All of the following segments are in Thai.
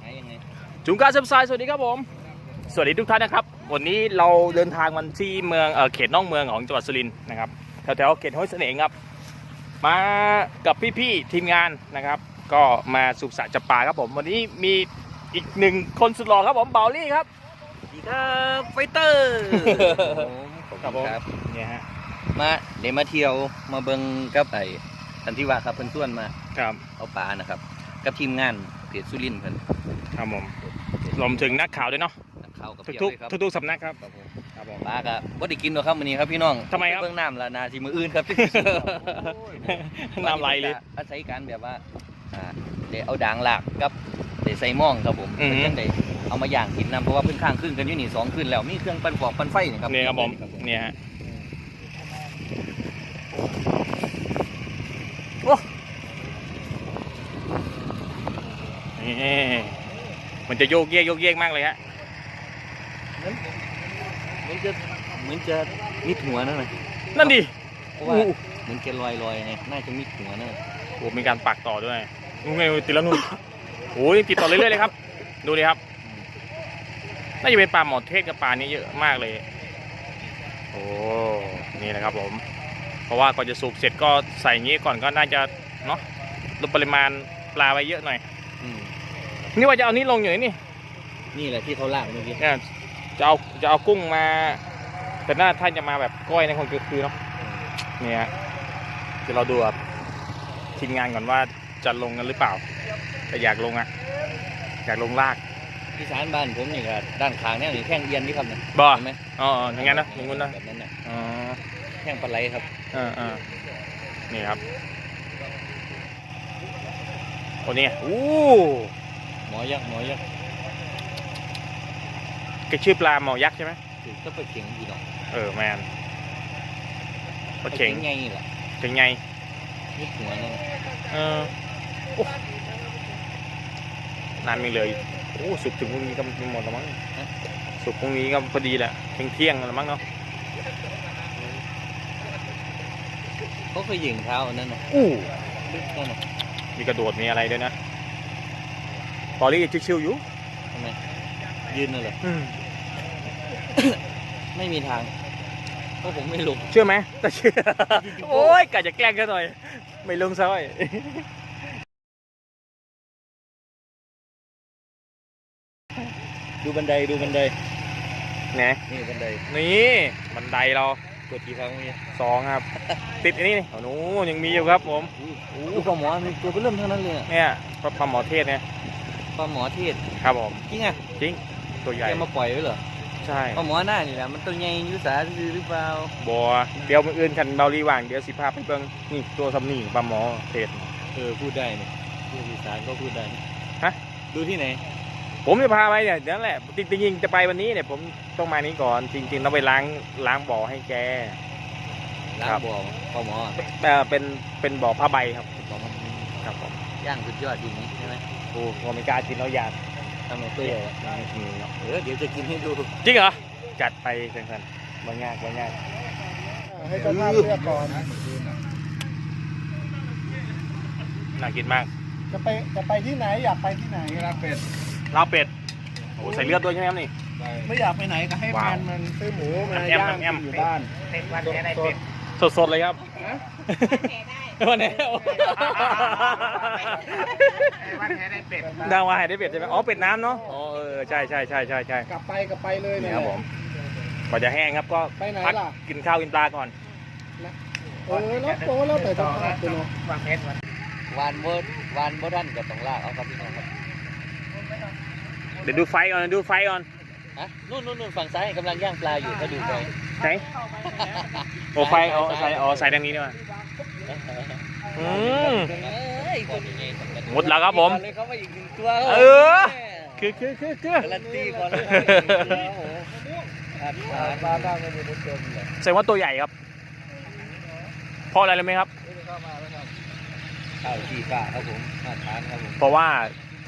ไหนยังไงจุงการเซมไซสวัสดีครับผม สวัสดีทุกท่านนะครับ วันนี้เราเดินทางมาที่เมืองเออเขตน่องเมืองของจังหวัดสุรินทร์นะครับแถวๆเขตห้วยเสน่ห์ครับ มากับพี่ๆทีมงานนะครับ ก็มาสุขสันต์จับปลาครับผม วันนี้มีอีกหนึ่งคนสุดหล่อครับผมเบาลี่ครับสวัสดีครับไฟเตอร์ขอบครับผคุมณครับเนี่ยฮะมาเดี๋ยวมาเที่ยวมาเบิ่งกับไอ้ทันทีว่าครับเพิ่นส่วนมาครับเอาปลานะครับ กับทีมงาน เพจสุรินทร์เพิ่นครับผมรวมถึงนักข่าวด้วยเนาะนักข่าวกับทุกเพียบทุกเลยครับทุกทุกๆสำนักครับครับผมครับผม ปลาก็บ่ได้กินหรอกครับมื้อนี้ครับพี่น้องทำไมครับ เบิ่งน้ำละนาสิมื้ออื่นครับ น้ำไหลเลย อาศัยการแบบว่าอ่าเดี๋ยวเอาด่างหลากกับเดี๋ยวใส่หม่องครับผมอือฮึ เพิ่นจังได้เอามาย่างกินนํเพราะว่าเพิ่นข้างครึ่งกันอยู่นี่สองคืนแล้วมีเครื่องปั่นฟอกปั่นไฟนี่ครับเนี่ยครับผมเนี่ยฮะโอ้ นี่มันจะโยกเยกโยกเยกมากเลยฮะเหมือนจะเหมือนจะมิดหัวนั่นน่ะนั่นดิเพราะว่าเหมือนแกลอยลอยไงน่าจะมิดหัวนั่นน่ะโอ้มีการปักต่อด้วยนู่นไงติดแล้วนู่นโอ้ยติดต่อเรื่อยๆเลยครับ ดูดิครับน่าจะเป็นปลาหมอเทศกับปลานี้เยอะมากเลย โอ้นี่นะครับผม เพราะว่าก่อนจะสูบเสร็จก็ใส่งี้ก่อนก็น่าจะเนาะลดปริมาณปลาไปเยอะหน่อย นี่ว่าจะเอานี้ลงอยู่นี่นี่แหละที่เขาลากเมื่อกี้เนี่ยจะเอาจะเอากุ้งมา แต่น่าท่านจะมาแบบก้อยในคนคือคือเนาะเนี่ยฮะเดี๋ยวเราดูแบบทีมงานก่อนว่าจะลงกันหรือเปล่า แต่อยากลงอะอยากลงลากที่สารบ้านผมนี่ก็ด้านข้างเนี่ยนี่แข้งเอียนนี่ครับเนี่ยบ่เห็นไหมอ๋ออย่างงั้นนะอย่างงั้นนะแบบนั้นน่ะอ๋อแข้งปลาไหลครับเออเออนี่ครับโอ้เนี่ยอู้ หมอยักษ์หมอยักษ์แกชื่อปลาหมอยักษ์ใช่ไหมถือก็ไปเข็งพี่น้องเออแมนปลาเข็งไงนี่แหละเข็งไงมิดหัวนั่นน่ะเออโอ้นานไม่เลยโอ้สุกถึงพรุ่งนี้ก็หมดแล้วมั้งสุกพรุ่งนี้ก็พอดีแหละเที่ยงเที่ยงๆแล้วมั้งเนาะเขาเคยยิงเท้าอันนั่นน่ะอู้ลึกนั่นน่ะมีกระโดดมีอะไรด้วยนะ บอลลี่ชิวๆอยู่ทำไมยืนน่ะเหรออืมไม่มีทางเพราะผมไม่ลงเชื่อไหมแต่เชื่อ โอ้ยกะจะแกล้งกันหน่อย ไม่ลงซะหน่อยดูบันไดดูบันไดนะนี่บันไดนี่บันไดเรากดกี่ครั้งนี่สองครับ ติดอันนี้นี่โอ้โหยังมีอยู่ครับผมดูปลาหมอมีตัวเริ่มเท่านั้นเลยอะเนี่ยปลาปลาหมอเทศเนี่ย ปลาหมอเทศครับผมจริงอะจริงตัวใหญ่แกมาปล่อยไว้เหรอใช่ปลาหมอหน้านี่แหละมันตัวใหญ่อยุสาซื่อหรือเปล่าบัวเดี๋ยวมืออื่นกันเบาลีว่างเดี๋ยวสิพาไปเบิ่งนี่ตัวสำนีปลาหมอเทศเออพูดได้เนี่ยพูดอีสานก็พูดได้นะฮะดูที่ไหนผมจะพาไปเนี่ยเดี๋ยวนั่นแหละจริงๆจริงๆจะไปวันนี้เนี่ยผมต้องมานี้ก่อนจริงๆต้องไปล้างล้างบ่อให้แกร้านครับบ่อปลาหมอเอ่อเป็นเป็นบ่อผ้าใบครับบ่อมันครับผมย่างสุดยอดจริงนี้ใช่ไหม โอ้ผมไม่กล้ากินแล้วอยากทำไมตัวใหญ่อะอืมเออเดี๋ยวจะกินให้ดูจริงเหรอ จัดไปเพื่อนๆบางงากบางงากให้เจ้าภาพเลือกก่อนน่ากินมาก จะไปจะไปที่ไหนอยากไปที่ไหนลาเป็ดลาบเป็ดโอ้ใส่เลือดด้วยใช่ไหมครับนี่ไม่อยากไปไหนก็ให้ว้าแฟวนมันซื้อหมูมาแอมย่างแอมอยู่บ้านเป็นวันแพ้ได้เป็ดสดๆเลยครับฮะวันนี้ วันแพ้ได้เป็ดดาววายได้เป็ดใช่ไหมอ๋อเป็ดน้ำเนาะอ๋อเออใช่ใช่ใช่ใช่ใช่กลับไปกลับไปเลยนี่เนี่ย ครับผมก่อนจะแห้งครับก็ไปไหนพักล่ะ กินข้าวกินปลาก่อน เออแล้วโตแล้วแต่เจ้าภาพตัวเนาะวันเพชรวันวานเบิร์ดวานเบิร์ดันกับตองลากเอาครับพี่น้องครับเดี๋ยวดูไฟก่อนดูไฟก่อนฮะนู่นนู่นนู่นฝั่งซ้ายกำลังย่างปลาอยู่ถ้าดูไป ไหนโอ้ไฟเอาใส่อ๋อใส่ดังนี้ด้วย อืมเอ้ยตัวนี้ไงหมดแล้วครับผม เลยเขามาอีกหนึ่งตัวเออ คือคือคือคือการันตีก่อนเลยโอ้โหอัดปลาปลาบ้างไม่ได้จมเลยแสดงว่าตัวใหญ่ครับ เพราะอะไรรู้ไหมครับข้าวขี้ฟ้าครับผมมาทานครับผมเพราะว่า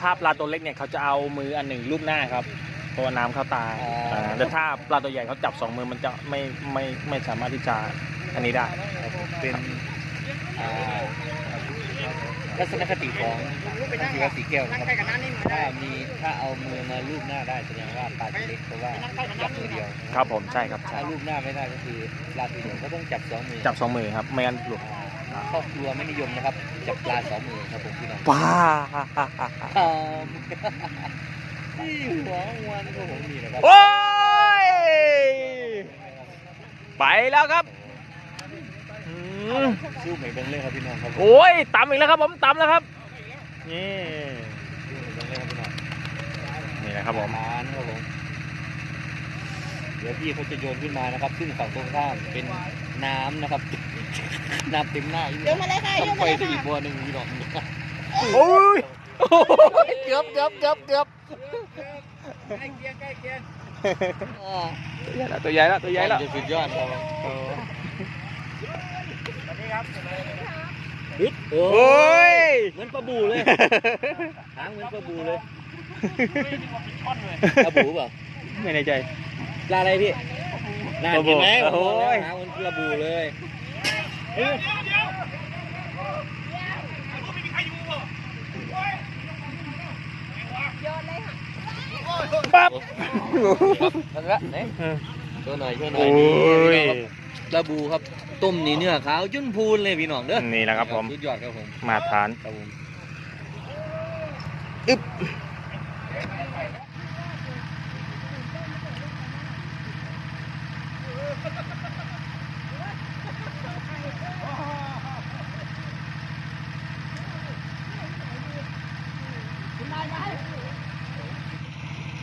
ถ้าปลาตัวเล็กเนี่ยเขาจะเอามืออันหนึ่งลูบหน้าครับ เพราะว่าน้ำเข้าตาอ๋ออ่าแต่ถ้าปลาตัวใหญ่เขาจับสองมือมันจะไม่ไม่ไม่สามารถที่จะอันนี้ได้ เป็น อ่าทัศนคติของนักกีฬาสีแก้วนะครับถ้ามีถ้าเอามือมาลูบหน้าได้แสดงว่าปลาตัวเล็กเพราะว่าจับมือเดียวครับผมใช่ครับใช่ถ้าลูบหน้าไม่ได้ก็คือปลาตัวเดียวก็ต้องจับสองมือจับสองมือครับไม่งั้นหลุดอ่าครอบครัวไม่นิยมนะครับจับปลาสองมือครับผมพี่น้องป้าอ่าที่หัววันก็ผมมีนะครับโอ้ยไปแล้วครับ อืมสู้เหมือนกันเลยครับพี่น้องครับผมโอ้ยต่ำอีกแล้วครับผมต่ำแล้วครับนี่สู้เหมือนกันเลยครับพี่น้องนี่นะครับผมทานครับผมเดี๋ยวพี่เขาจะโยนขึ้นมานะครับ ซึ่งฝั่งตรงข้ามเป็นน้ำนะครับ น้ำเต็มหน้าอีกเดี๋ยวมาเลยค่ะต้องไปที่อีกบัวหนึ่งพี่น้องโอ้ยเกือบเกือบเกือบเกือบใกล้เคียงใกล้เคียงตัวใหญ่แล้วตัวใหญ่แล้วจะสุดยอดครับผมส วัสดีครับฮึดโอ้โอ้ย เหมือนปลาบูเลย หางเหมือนปลาบูเลยท่อนเลยปลาบูเปล่าไม่ในใจ ปลาอะไรพี่น่าปลาบูเห็นไหมโอ้ย หางเหมือนปลาบูเลยปั๊บทางละไหนช่วยหน่อยช่วยหน่อยโอ้นี่ยครับ ปลาบูครับต้มนี่เนื้อขาวจุ้นพูนเลยพี่น้องเด้อนี่แหละครับผมสุดยอดครับผมมาทานครับผม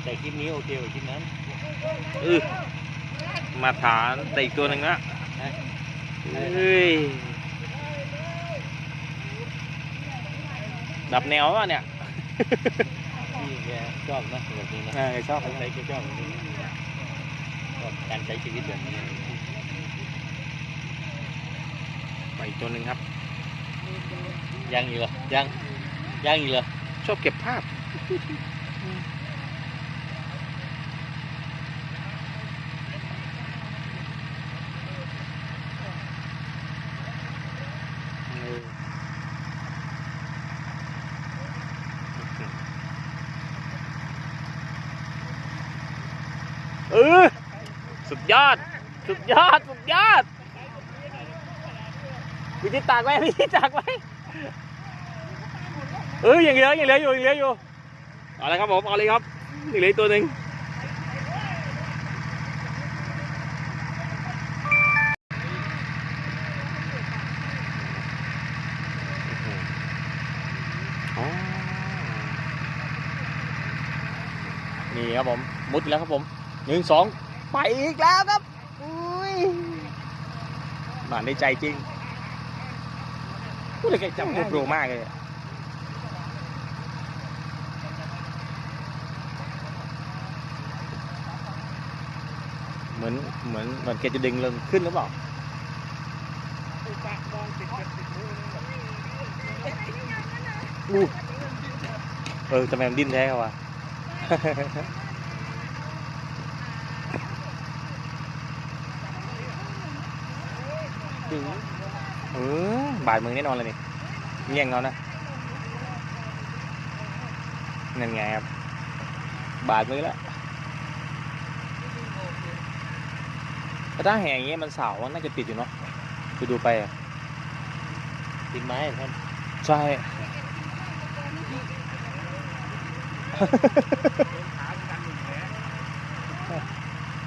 แต่คลิปนี้โอเคกว่าคลิปนั้นเออมาทานแต่อีกตัวหนึ่งนะเฮ้ย ดับแนววะเนี่ยพี่แกชอบนะแบบนี้นะเออชอบใช้แกชอบแบบนี้นะชอบการใช้ชีวิตแบบนี้ไปอีกตัวหนึ่งครับ ยังอยู่เหรอยังยังอยู่เหรอชอบเก็บภาพ เออ สุดยอด สุดยอด สุดยอดวิธีตากไว้วิธีตากไว้เออยังเหลือยังเหลืออยู่ยังเหลืออยู่เอาเลยครับผมเอาเลยครับยังเหลือตัวหนึ่งนี่ครับผมมุดแล้วครับผมหนึ่งสอง ไปอีกแล้วครับอุ้ยมาในใจจริงพูดเลยแกจำได้โปรมากเลยเหมือนเหมือนเหมือนแกจะดึงเริงขึ้นหรือเปล่าอู้เออทำไมมันดิ้นแท้วะ เออบาดมือแน่นอนเลยนี่เงี้ยงเขานะนั่นไงครับ บาดมือแล้วแต่ถ้าแห่อย่างเงี้ยมันเสามันน่าจะติดอยู่เนาะไปดูไปอะติดไม้ท่านใช่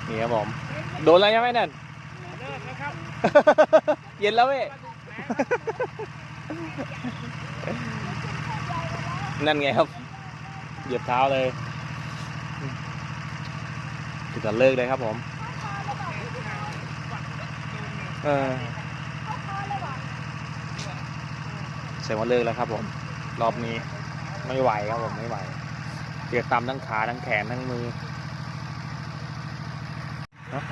นี่ครับผมโดนอะไรยังไหมนั่น เลิกแล้วครับเย็นแล้วเว้ยนั่นไงครับ เหยียบเท้าเลยถึงจะเลิกเลยครับผม เออเสร็จว่าเลิกแล้วครับผม รอบนี้ไม่ไหวครับผมไม่ไหวเปียกตามทั้งขาทั้งแขนทั้งมือเนอะ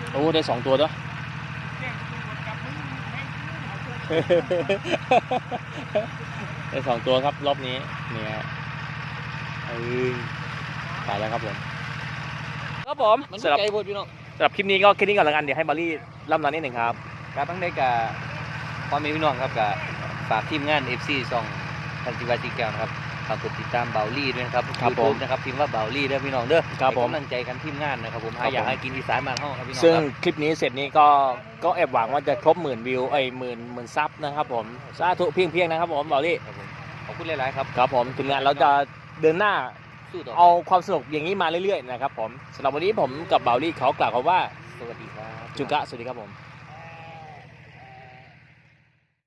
โอ้ได้สองตัวด้วยได้สองตัวครับรอบนี้เนี่ยเออไปแล้วครับผมครับผมมันสำหรับไกลโพดพี่น้องสำหรับคลิปนี้ก็แค่นี้ก่อนแล้วกันเดี๋ยวให้บารี่ล่ำลานิดหนึ่งครับครับตั้งได้กับพ่อแม่พี่น้องครับกับฝากทีมงาน FC ซองทันจิวาจิแก้วนะครับฝากกดติดตามเบาลี่ด้วยนะครับครับผม YouTube นะครับพิมพ์ว่าเบาลี่ด้วยพี่น้องเด้อครับผมให้กำลังใจกันทีมงานนะครับผมครับหาอยากผม ให้กินอีสานมานห้องครับพี่น้องซึ่งครับคลิปนี้เสร็จนี้ก็ก็แอบหวังว่าจะครบหมื่นวิวไอ้หมื่นหมื่นซับนะครับผมสาธุเพียงเพียงๆนะครับผมบารี่ครับผมขอบคุณหลายๆครับครับผมถึงงานเราจะเดินหน้าสู้ต่อไปเอาความสนุกอย่างนี้มาเรื่อยๆนะครับผมสำหรับวันนี้ผมกับบารี่เขากล่าวคำว่าสวัสดีครับ จุกะสวัสดีครับผม